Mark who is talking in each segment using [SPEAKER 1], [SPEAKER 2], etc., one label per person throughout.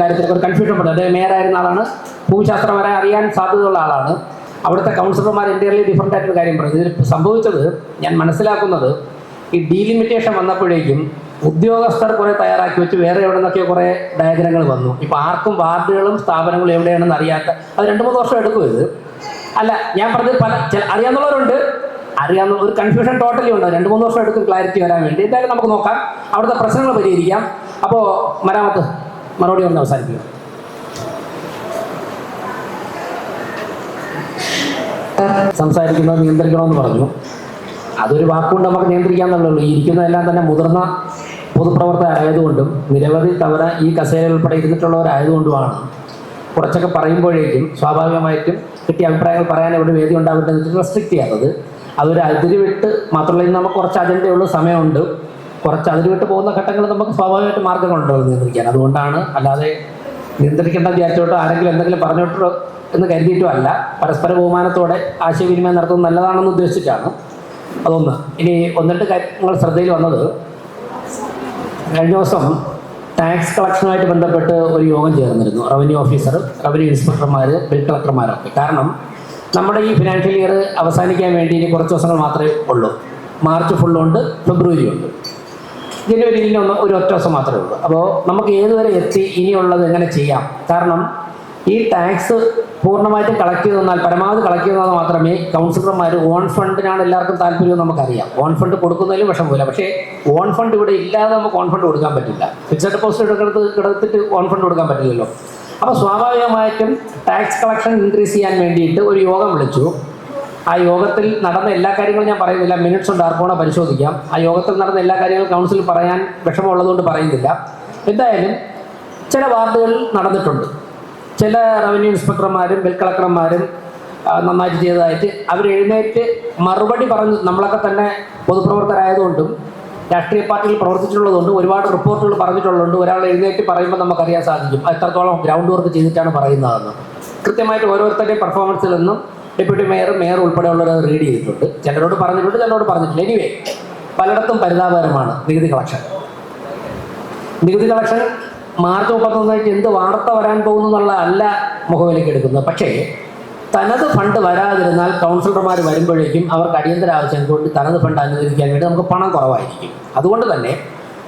[SPEAKER 1] കാര്യത്തിൽ ഒരു കൺഫ്യൂഷൻ ഉണ്ട്. അദ്ദേഹം മേയറായിരുന്ന ആളാണ്. വരെ അറിയാൻ സാധ്യതയുള്ള ആളാണ്. അവിടുത്തെ കൗൺസിലർമാർ എന്റയർലി ഡിഫറെന്റ് ആയിട്ടൊരു കാര്യം പറഞ്ഞു ഇതിൽ സംഭവിച്ചത് ഞാൻ മനസ്സിലാക്കുന്നത് ഈ ഡീലിമിറ്റേഷൻ വന്നപ്പോഴേക്കും ഉദ്യോഗസ്ഥർ കുറെ തയ്യാറാക്കി വെച്ച് വേറെ എവിടെ നിന്നൊക്കെ കുറെ ഡയഗ്രങ്ങൾ വന്നു. ഇപ്പൊ ആർക്കും വാർഡുകളും സ്ഥാപനങ്ങളും എവിടെയാണെന്ന് അറിയാത്ത അത് രണ്ട് മൂന്ന് വർഷം എടുക്കും ഇത്. അല്ല ഞാൻ പറഞ്ഞത് പല ചില അറിയാവുന്നവരുണ്ട്. അറിയാവുന്ന ഒരു കൺഫ്യൂഷൻ ടോട്ടലി ഉണ്ട്. രണ്ട് മൂന്ന് വർഷം എടുക്കും ക്ലാരിറ്റി വരാൻ വേണ്ടി. എന്തായാലും നമുക്ക് നോക്കാം. അവിടുത്തെ പ്രശ്നങ്ങൾ പരിഹരിക്കാം. അപ്പോൾ മരാമത്ത്. മറുപടി ഒന്ന് അവസാനിപ്പിക്കും. സംസാരിക്കുന്നത് നിയന്ത്രിക്കണമെന്ന് പറഞ്ഞു. അതൊരു വാക്കുകൊണ്ട് നമുക്ക് നിയന്ത്രിക്കാന്നുള്ളൂ ഈ ഇരിക്കുന്നതെല്ലാം തന്നെ മുതിർന്ന പൊതുപ്രവർത്തകരായതുകൊണ്ടും നിരവധി തവണ ഈ കസേര ഉൾപ്പെടെ ഇരുന്നിട്ടുള്ളവരായതുകൊണ്ടുമാണ് കുറച്ചൊക്കെ പറയുമ്പോഴേക്കും സ്വാഭാവികമായിട്ടും കിട്ടിയ അഭിപ്രായങ്ങൾ പറയാൻ ഇവിടെ വേദി ഉണ്ടാവില്ല റെസ്ട്രിക്ട് ചെയ്യാത്തത്. അതൊരു അതിരി വിട്ട് മാത്രമല്ല നമുക്ക് കുറച്ച് അജണ്ടയുള്ള സമയമുണ്ട്. കുറച്ച് അതിന് വിട്ട് പോകുന്ന ഘട്ടങ്ങൾ നമുക്ക് സ്വാഭാവികമായിട്ട് മാർഗങ്ങളുണ്ടോ നിയന്ത്രിക്കാൻ അതുകൊണ്ടാണ് അല്ലാതെ നിയന്ത്രിക്കേണ്ട വിചാരിച്ചോട്ടോ ആരെങ്കിലും എന്തെങ്കിലും പറഞ്ഞോട്ടോ എന്ന് കരുതിയിട്ടും അല്ല. പരസ്പര ബഹുമാനത്തോടെ ആശയവിനിമയം നടത്തുന്നത് നല്ലതാണെന്ന് ഉദ്ദേശിച്ചിട്ടാണ്. അതൊന്ന്. ഇനി ഒന്നിട്ട് കാര്യങ്ങൾ ശ്രദ്ധയിൽ വന്നത് കഴിഞ്ഞ ദിവസം ടാക്സ് കളക്ഷനുമായിട്ട് ബന്ധപ്പെട്ട് ഒരു യോഗം ചേർന്നിരുന്നു. റവന്യൂ ഓഫീസർ റവന്യൂ ഇൻസ്പെക്ടർമാർ ബിൽ കളക്ടർമാരൊക്കെ കാരണം നമ്മുടെ ഈ ഫിനാൻഷ്യൽ ഇയർ അവസാനിക്കാൻ വേണ്ടി ഇനി കുറച്ച് ദിവസങ്ങൾ മാത്രമേ ഉള്ളൂ. മാർച്ച് ഫുള്ളുണ്ട് ഫെബ്രുവരി ഉണ്ട്. ജനുവരിയിൽ ഒന്ന് ഒരു ഒറ്റ ദിവസം മാത്രമേ ഉള്ളൂ. അപ്പോൾ നമുക്ക് ഏതുവരെ എത്തി ഇനിയുള്ളത് എങ്ങനെ ചെയ്യാം? കാരണം ഈ ടാക്സ് പൂർണമായിട്ടും കളക്ട് ചെയ്ത് തന്നാൽ പരമാവധി കളക്ട് ചെയ്താൽ മാത്രമേ കൗൺസിലർമാർ ഓൺ ഫണ്ടിനാണ് എല്ലാവർക്കും താല്പര്യം നമുക്കറിയാം. ഓൺ ഫണ്ട് കൊടുക്കുന്നതിലും വിഷം പോലെ പക്ഷേ ഓൺ ഫണ്ട് ഇവിടെ ഇല്ലാതെ നമുക്ക് ഓൺ ഫണ്ട് കൊടുക്കാൻ പറ്റില്ല. ഫിക്സഡ് ഡെപ്പോസിറ്റ് എടുക്കുന്നത് കിടത്തിട്ട് ഓൺ ഫണ്ട് കൊടുക്കാൻ പറ്റില്ലല്ലോ. അപ്പോൾ സ്വാഭാവികമായിട്ടും ടാക്സ് കളക്ഷൻ ഇൻക്രീസ് ചെയ്യാൻ വേണ്ടിയിട്ട് ഒരു യോഗം വിളിച്ചു. ആ യോഗത്തിൽ നടന്ന എല്ലാ കാര്യങ്ങളും ഞാൻ പറയുന്നില്ല. മിനിറ്റ്സ് ഉണ്ട് ആർക്കോണ പരിശോധിക്കാം. ആ യോഗത്തിൽ നടന്ന എല്ലാ കാര്യങ്ങളും കൗൺസിൽ പറയാൻ വിഷമമുള്ളതുകൊണ്ട് പറയുന്നില്ല. എന്തായാലും ചില വാർഡുകളിൽ നടന്നിട്ടുണ്ട്. ചില റവന്യൂ ഇൻസ്പെക്ടർമാരും ബിൽ കളക്ടർമാരും നന്നായിട്ട് ചെയ്തതായിട്ട് അവർ എഴുന്നേറ്റ് മറുപടി പറഞ്ഞു നമ്മളൊക്കെ തന്നെ പൊതുപ്രവർത്തകരായതുകൊണ്ടും രാഷ്ട്രീയ പാർട്ടിയിൽ പ്രവർത്തിച്ചിട്ടുള്ളതുകൊണ്ടും ഒരുപാട് റിപ്പോർട്ടുകൾ പറഞ്ഞിട്ടുള്ളതുകൊണ്ട് ഒരാൾ എഴുന്നേറ്റ് പറയുമ്പോൾ നമുക്കറിയാൻ സാധിക്കും. എത്രത്തോളം ഗ്രൗണ്ട് വർക്ക് ചെയ്തിട്ടാണ് പറയുന്നതെന്ന്. കൃത്യമായിട്ട് ഓരോരുത്തരുടെയും പെർഫോമൻസിൽ നിന്നും ഡെപ്യൂട്ടി മേയർ മേയർ ഉൾപ്പെടെയുള്ളവർ അത് റീഡ് ചെയ്തിട്ടുണ്ട്. ചിലരോട് പറഞ്ഞിട്ടുണ്ട് ചിലരോട് പറഞ്ഞിട്ടില്ല. എനിവേ പലയിടത്തും പരിതാപകരമാണ് നികുതി കളക്ഷൻ. നികുതി കളക്ഷൻ മാർച്ച് മുപ്പത്തൊന്നായിട്ട് എന്ത് വാർത്ത വരാൻ പോകുന്നു എന്നുള്ള അല്ല മുഖവിലേക്ക് എടുക്കുന്നത്. പക്ഷേ തനത് ഫണ്ട് വരാതിരുന്നാൽ കൗൺസിലർമാർ വരുമ്പോഴേക്കും അവർക്ക് അടിയന്തര ആവശ്യം കൊണ്ട് തനത് ഫണ്ട് അനുവദിക്കാൻ വേണ്ടി നമുക്ക് പണം കുറവായിരിക്കും. അതുകൊണ്ട് തന്നെ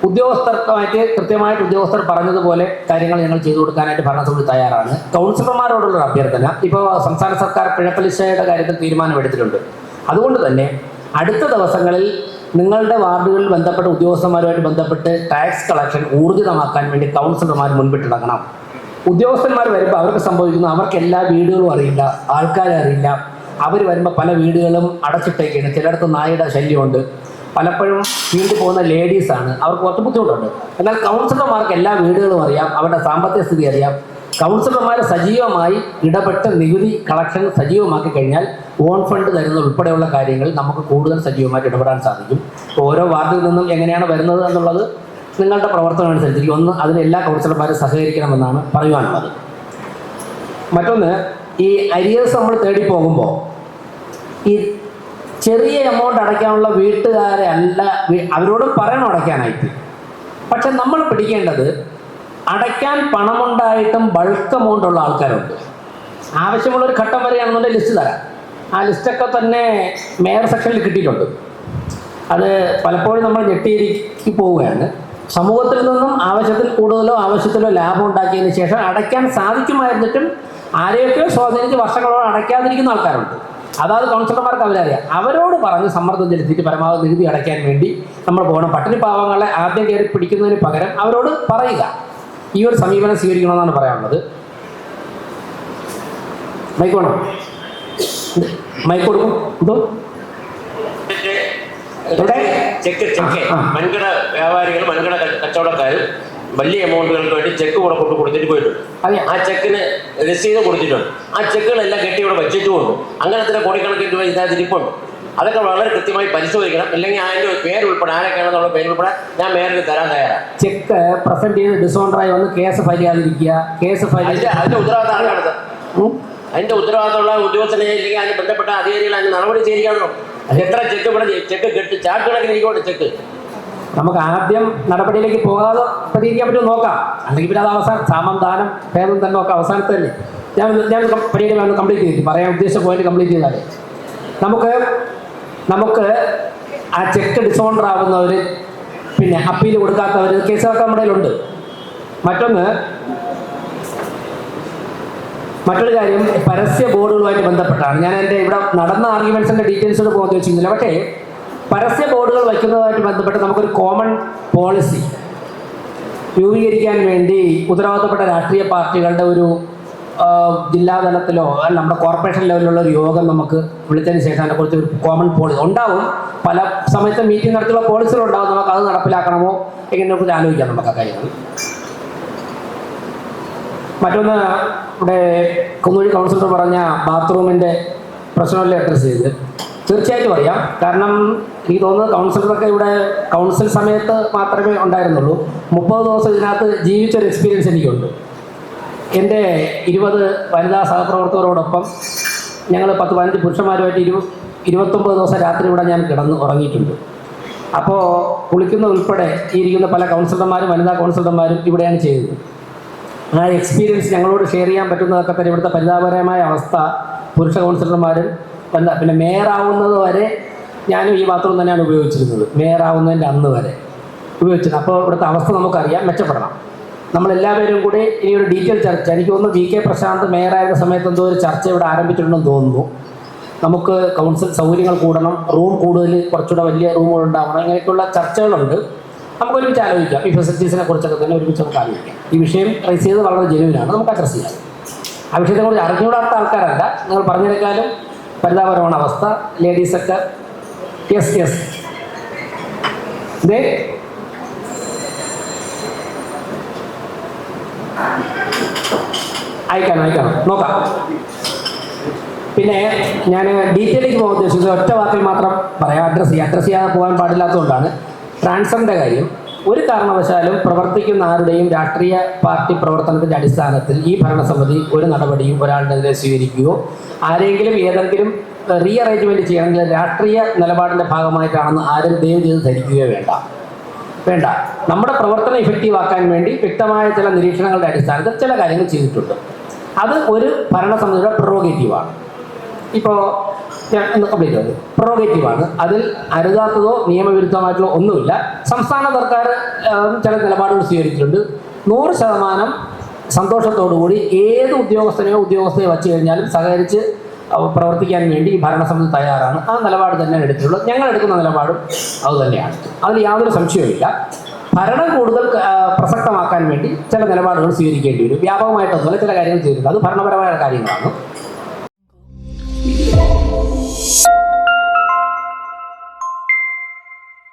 [SPEAKER 1] ഉദ്യോഗസ്ഥർക്കായിട്ട് കൃത്യമായിട്ട് ഉദ്യോഗസ്ഥർ പറഞ്ഞതുപോലെ കാര്യങ്ങൾ ഞങ്ങൾ ചെയ്തു കൊടുക്കാനായിട്ട് ഭരണസമിതി തയ്യാറാണ്. കൗൺസിലർമാരോടുള്ള അഭ്യർത്ഥന. ഇപ്പോൾ സംസ്ഥാന സർക്കാർ പിഴപ്പലിശയുടെ കാര്യത്തിൽ തീരുമാനമെടുത്തിട്ടുണ്ട് അതുകൊണ്ട് തന്നെ അടുത്ത ദിവസങ്ങളിൽ നിങ്ങളുടെ വാർഡുകളിൽ ബന്ധപ്പെട്ട ഉദ്യോഗസ്ഥന്മാരുമായിട്ട് ബന്ധപ്പെട്ട് ടാക്സ് കളക്ഷൻ ഊർജിതമാക്കാൻ വേണ്ടി കൗൺസിലർമാർ മുൻപിട്ടിറങ്ങണം. ഉദ്യോഗസ്ഥന്മാർ വരുമ്പോൾ അവർക്ക് സംഭവിക്കുന്നു അവർക്ക് എല്ലാ വീടുകളും അറിയില്ല ആൾക്കാരെ അറിയില്ല. അവർ വരുമ്പോൾ പല വീടുകളും അടച്ചിട്ടേക്കാണ്. ചിലയിടത്ത് നായയുടെ ശല്യമുണ്ട്. പലപ്പോഴും വീട്ടിൽ പോകുന്ന ലേഡീസാണ് അവർക്ക് കുറച്ച് ബുദ്ധിമുട്ടുണ്ട്. എന്നാൽ കൗൺസിലർമാർക്ക് എല്ലാ വീടുകളും അറിയാം അവരുടെ സാമ്പത്തിക സ്ഥിതി അറിയാം. കൗൺസിലർമാരെ സജീവമായി ഇടപെട്ട് നികുതി കളക്ഷൻ സജീവമാക്കി കഴിഞ്ഞാൽ ഓൺ ഫണ്ട് തരുന്ന ഉൾപ്പെടെയുള്ള കാര്യങ്ങൾ നമുക്ക് കൂടുതൽ സജീവമായിട്ട് ഇടപെടാൻ സാധിക്കും. ഓരോ വാർഡിൽ നിന്നും എങ്ങനെയാണ് വരുന്നത് എന്നുള്ളത് നിങ്ങളുടെ പ്രവർത്തനം അനുസരിച്ചിരിക്കും. ഒന്ന് അതിന് എല്ലാ കൗൺസിലർമാരും സഹകരിക്കണമെന്നാണ് പറയുവാനുള്ളത്. മറ്റൊന്ന് ഈ അരിയേഴ്സ് നമ്മൾ തേടി പോകുമ്പോൾ ഈ ചെറിയ എമൗണ്ട് അടയ്ക്കാനുള്ള വീട്ടുകാരെ അല്ല അവരോട് പറയണം അടയ്ക്കാനായിട്ട്. പക്ഷെ നമ്മൾ പിടിക്കേണ്ടത് അടയ്ക്കാൻ പണമുണ്ടായിട്ടും ബൾക്ക് എമൗണ്ട് ഉള്ള ആൾക്കാരുണ്ട്. ആവശ്യമുള്ള ഒരു ഘട്ടം വരെയാണെന്നുണ്ടെങ്കിൽ ലിസ്റ്റ് തരാം. ആ ലിസ്റ്റൊക്കെ തന്നെ മേയർ സെക്ഷനിൽ കിട്ടിയിട്ടുണ്ട്. അത് പലപ്പോഴും നമ്മൾ ഞെട്ടിയിരിക്കി പോവുകയാണ്. സമൂഹത്തിൽ നിന്നും ആവശ്യത്തിൽ കൂടുതലോ ആവശ്യത്തിലോ ലാഭം ഉണ്ടാക്കിയതിന് ശേഷം അടയ്ക്കാൻ സാധിക്കുമായിരുന്നിട്ടും ആരെയൊക്കെ സ്വാധീനിച്ച് വർഷങ്ങളോളം അടയ്ക്കാതിരിക്കുന്ന ആൾക്കാരുണ്ട്. അതായത് കൗൺസിലർമാർക്ക് അവരറിയാം. അവരോട് പറഞ്ഞ് സമ്മർദ്ദം ചെലുത്തിയിട്ട് പരമാവധി നികുതി അടയ്ക്കാൻ വേണ്ടി നമ്മൾ പോകണം. പട്ടിണി പാവങ്ങളെ ആദ്യം കയറി പിടിക്കുന്നതിന് പകരം അവരോട് പറയുക. ഈ ഒരു സമീപനം സ്വീകരിക്കണമെന്നാണ് പറയാനുള്ളത്. മൈക്ക് വേണോ? മൈക്ക് കൊടുക്കും. എന്തോ?
[SPEAKER 2] Check check. വൻകിട വ്യാപാരികൾ വൻകിട കച്ചവടക്കാരും വലിയ എമൗണ്ടുകൾക്ക് വേണ്ടി ചെക്ക് കൂടെ കൊണ്ട് കൊടുത്തിട്ട് പോയിട്ടുണ്ട്. ആ ചെക്കിന് രസീത് കൊടുത്തിട്ടുണ്ട്. ആ ചെക്കുകളെല്ലാം കെട്ടി ഇവിടെ വെച്ചിട്ടുമുണ്ട് അങ്ങനത്തെ കോടിക്കണക്കിന് രൂപ ഇതിനകത്ത് ഇരിപ്പുണ്ട്. അതൊക്കെ വളരെ കൃത്യമായി പരിശോധിക്കണം. ഇല്ലെങ്കിൽ അതിന്റെ പേര് ഉൾപ്പെടെ ആരൊക്കെയാണെന്നുള്ള പേര് ഉൾപ്പെടെ ഞാൻ മേയറിന് തരാൻ തയ്യാറാണ്.
[SPEAKER 1] ചെക്ക് പ്രസന്റ് ചെയ്ത് ഡിസോണ്ടറായി വന്ന് കേസ് ഫയൽ ചെയ്യാതിരിക്കുക. കേസ് ഫയൽ
[SPEAKER 2] അതിന്റെ ഉത്തരവാദിത്തം ആരാണത്. അതിന്റെ ഉത്തരവാദിത്തമുള്ള ഉദ്യോഗസ്ഥനെ ഇല്ലെങ്കിൽ അതിന് ബന്ധപ്പെട്ട അധികാരികൾ അതിന് നടപടി സ്വീകരിക്കണം എത്ര ചെക്ക് ഇവിടെ ചെക്ക് കെട്ടി ചാക്കുകണക്കിന് ഇരിക്കോട്ടെ ചെക്ക്
[SPEAKER 1] നമുക്ക് ആദ്യം നടപടിയിലേക്ക് പോകാതെ പരിഹരിക്കാൻ പറ്റുമോ നോക്കാം. അല്ലെങ്കിൽ പിന്നെ അത് അവസാനം സാമം ദാനം ഭേദം തന്നെ നോക്കാം. അവസാനത്തെ തന്നെ. ഞാൻ ഞാൻ പരിഹാരം കംപ്ലീറ്റ് ചെയ്തു പറയാൻ ഉദ്ദേശിച്ച പോയിന്റ് കംപ്ലീറ്റ് ചെയ്താലേ നമുക്ക് നമുക്ക് ആ ചെക്ക് ഡിസോണ്ടർ ആവുന്നവർ പിന്നെ അപ്പീൽ കൊടുക്കാത്തവർ കേസുകളൊക്കെ നമ്മുടെ കയ്യിലുണ്ട്. മറ്റൊന്ന് മറ്റൊരു കാര്യം പരസ്യ ബോർഡുകളുമായിട്ട് ബന്ധപ്പെട്ടാണ്. ഞാൻ എന്റെ ഇവിടെ നടന്ന ആർഗ്യുമെന്റ്സിന്റെ ഡീറ്റെയിൽസ് പോകുന്നത് വെച്ചിരുന്നില്ല പക്ഷേ പരസ്യ ബോർഡുകൾ വയ്ക്കുന്നതുമായിട്ട് ബന്ധപ്പെട്ട് നമുക്കൊരു കോമൺ പോളിസി രൂപീകരിക്കാൻ വേണ്ടി ഉത്തരവാദിത്തപ്പെട്ട രാഷ്ട്രീയ പാർട്ടികളുടെ ഒരു ജില്ലാതലത്തിലോ അല്ല നമ്മുടെ കോർപ്പറേഷൻ ലെവലിലുള്ള ഒരു യോഗം നമുക്ക് വിളിച്ചതിന് ശേഷം അതിനെക്കുറിച്ച് ഒരു കോമൺ പോളിസി ഉണ്ടാവും. പല സമയത്ത് മീറ്റിംഗ് നടത്തിയുള്ള പോളിസികൾ ഉണ്ടാവും. നമുക്ക് അത് നടപ്പിലാക്കണമോ? എങ്ങനെ ആലോചിക്കാം നമുക്ക് ആ കാര്യങ്ങൾ മറ്റൊന്ന് ഇവിടെ കുന്നൂരി കൗൺസിലർ പറഞ്ഞ ബാത്റൂമിന്റെ പ്രശ്നമല്ലേ അഡ്രസ്സ് ചെയ്ത്. തീർച്ചയായിട്ടും അറിയാം. കാരണം എനിക്ക് തോന്നുന്നത് കൗൺസിലറൊക്കെ ഇവിടെ കൗൺസിൽ സമയത്ത് മാത്രമേ ഉണ്ടായിരുന്നുള്ളൂ. മുപ്പത് ദിവസം ഇതിനകത്ത് ജീവിച്ചൊരു എക്സ്പീരിയൻസ് എനിക്കുണ്ട്. എന്റെ ഇരുപത് വനിതാ സഹപ്രവർത്തകരോടൊപ്പം ഞങ്ങൾ പത്ത് പതിനഞ്ച് പുരുഷന്മാരുമായിട്ട് ഇരു ഇരുപത്തൊമ്പത് ദിവസം രാത്രി ഇവിടെ ഞാൻ കിടന്ന് ഉറങ്ങിയിട്ടുണ്ട്. അപ്പോൾ കുളിക്കുന്ന ഉൾപ്പെടെ ഇരിക്കുന്ന പല കൗൺസിലർമാരും വനിതാ കൗൺസിലർമാരും ഇവിടെയാണ് ചെയ്തത്. ആ എക്സ്പീരിയൻസ് ഞങ്ങളോട് ഷെയർ ചെയ്യാൻ പറ്റുന്നതൊക്കെ തന്നെ ഇവിടുത്തെ പരിതാപകരമായ അവസ്ഥ പുരുഷ കൗൺസിലർമാരും എന്താ പിന്നെ മേയറാവുന്നത് വരെ ഞാനും ഈ ബാത്റൂം തന്നെയാണ് ഉപയോഗിച്ചിരുന്നത്. മേയറാവുന്നതിന്റെ അന്ന് വരെ ഉപയോഗിച്ചിരുന്നത്. അപ്പോൾ ഇവിടുത്തെ അവസ്ഥ നമുക്കറിയാം മെച്ചപ്പെടണം. നമ്മളെല്ലാവരും കൂടി ഇനി ഒരു ഡീറ്റെയിൽ ചർച്ച. എനിക്ക് തോന്നുന്നു വി കെ പ്രശാന്ത് മേയറായിരുന്ന സമയത്ത് എന്തോ ഒരു ചർച്ച ഇവിടെ ആരംഭിച്ചിട്ടുണ്ടെന്ന് തോന്നുന്നു. നമുക്ക് കൗൺസിൽ സൗകര്യങ്ങൾ കൂടണം റൂം കൂടുതൽ കുറച്ചുകൂടെ വലിയ റൂമുകൾ ഉണ്ടാവണം ഇങ്ങനെയൊക്കെയുള്ള ചർച്ചകളുണ്ട്. നമുക്ക് ഒരുമിച്ച് ആലോചിക്കാം. ഈ ഫെസിലിറ്റീസിനെ കുറിച്ചൊക്കെ തന്നെ ഒരുമിച്ച് നമുക്ക് ആലോചിക്കാം. ഈ വിഷയം റൈസ് ചെയ്ത് വളരെ ജനുവിനാണ് നമുക്ക് അഡ്രസ് ചെയ്യാം. ആ വിഷയത്തെക്കുറിച്ച് അറിഞ്ഞുകൂടാത്ത ആൾക്കാരല്ല. നിങ്ങൾ പറഞ്ഞതിനേക്കാളും പരിതാപകരമാണ് അവസ്ഥ ലേഡീസൊക്കെ യെസ് യെസ് ഇതേ അയക്കണം അയക്കാം. നോക്കാം. പിന്നെ ഞാൻ ഡീറ്റെയിലേക്ക് പോകാൻ ഉദ്ദേശിച്ചത് ഒറ്റ വാക്കിൽ മാത്രം പറയാം. അഡ്രസ്സ് ചെയ്യാം. അഡ്രസ്സ് ചെയ്യാതെ പോകാൻ പാടില്ലാത്തതുകൊണ്ടാണ്. ട്രാൻസ്ഫറിന്റെ കാര്യം. ഒരു കാരണവശാലും പ്രവർത്തിക്കുന്ന ആരുടെയും രാഷ്ട്രീയ പാർട്ടി പ്രവർത്തനത്തിന്റെ അടിസ്ഥാനത്തിൽ ഈ ഭരണസമിതി ഒരു നടപടിയും ഒരാളുടെ സ്വീകരിക്കുകയോ ആരെങ്കിലും ഏതെങ്കിലും റീഅറേഞ്ച്മെന്റ് ചെയ്യണമെങ്കിൽ രാഷ്ട്രീയ നിലപാടിന്റെ ഭാഗമായിട്ടാണെന്ന് ആരും ദയവ് ചെയ്ത് ധരിക്കുകയോ വേണ്ട. വേണ്ട. നമ്മുടെ പ്രവർത്തനം ഇഫക്റ്റീവ് ആക്കാൻ വേണ്ടി വ്യക്തമായ ചില നിരീക്ഷണങ്ങളുടെ അടിസ്ഥാനത്തിൽ ചില കാര്യങ്ങൾ ചെയ്തിട്ടുണ്ട്. അത് ഒരു ഭരണസമിതിയുടെ പ്രൊറോഗേറ്റീവാണ് ഇപ്പോൾ ഞാൻ ഒന്ന് കംപ്ലീറ്റ് ചെയ്തു അതിൽ അരുതാത്തതോ നിയമവിരുദ്ധമായിട്ടുള്ള ഒന്നുമില്ല. സംസ്ഥാന സർക്കാർ ചില നിലപാടുകൾ സ്വീകരിച്ചിട്ടുണ്ട്. നൂറ് ശതമാനം സന്തോഷത്തോടുകൂടി ഏത് ഉദ്യോഗസ്ഥനെയോ ഉദ്യോഗസ്ഥയോ വച്ചു കഴിഞ്ഞാലും സഹകരിച്ച് പ്രവർത്തിക്കാൻ വേണ്ടി ഈ ഭരണസമിതി തയ്യാറാണ്. ആ നിലപാട് തന്നെ എടുത്തിട്ടുള്ളത്. ഞങ്ങൾ എടുക്കുന്ന നിലപാടും അത് തന്നെയാണ്. അതിൽ യാതൊരു സംശയവുമില്ല ഭരണം കൂടുതൽ പ്രസക്തമാക്കാൻ വേണ്ടി ചില നിലപാടുകൾ സ്വീകരിക്കേണ്ടി വരും. വ്യാപകമായിട്ടൊന്നുമല്ല. ചില കാര്യങ്ങൾ ചെയ്തിട്ടുണ്ട്. അത് ഭരണപരമായ കാര്യങ്ങളാണ്.